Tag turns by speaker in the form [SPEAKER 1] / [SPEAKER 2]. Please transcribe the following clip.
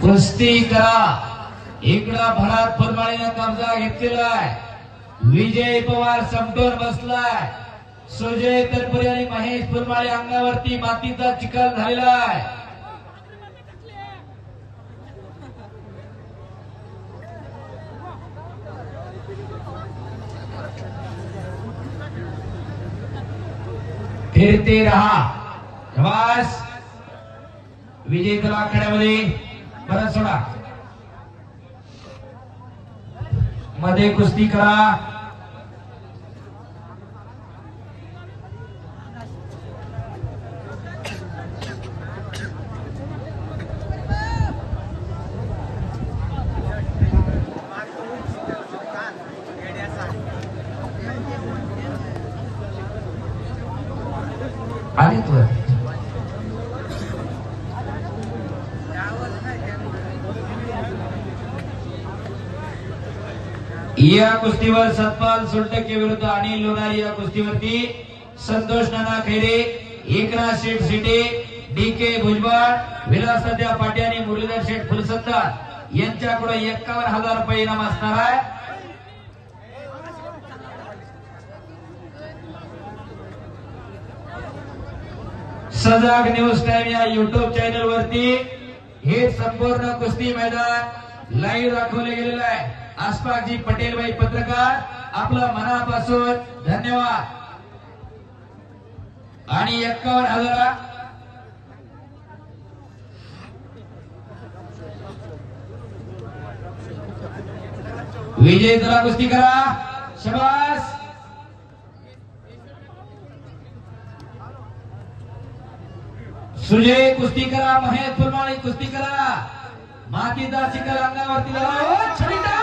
[SPEAKER 1] कुस्ती करा इकडं. भरात फुलमाळीनं कब्जा घेतलेला आहे विजय पवार समटोर बसलाय. सुजय तनपुरे आणि महेश फुलमाळे अंगावरती मातीचा चिखल झालेला आहे. फिरते रहा. प्रवास. विजय तलाखड्यामध्ये बरं सोडा. मध्ये कुस्ती करा. आणि तू? या कुस्तीवर सतपाल सुलटके विरुद्ध अनिल लोणारी या कुस्तीवरती संतोष नाना खैरे एकनाथ शेठ सिटे डी के भुजबळ विलास सध्या पाटे आणि मुरलीधर शेठ फुलसत्तार यांच्याकडे एक्कावन्न हजार रुपये इनाम असणार आहे. सजाग न्यूज टाइम या युट्यूब चॅनल वरती हे संपूर्ण कुस्ती मैदान लाईव्ह दाखवले गेलेलं आहे. आसपासजी पटेलबाई पत्रकार आपलं मनापासून धन्यवाद. आणि एक्कावन्न हजारा. विजय जरा कुस्ती करा. शबास. सुजय कुस्ती करा. महेश फुलमाळी कुस्ती करा. मातीचा चिखल अंगावरती लावा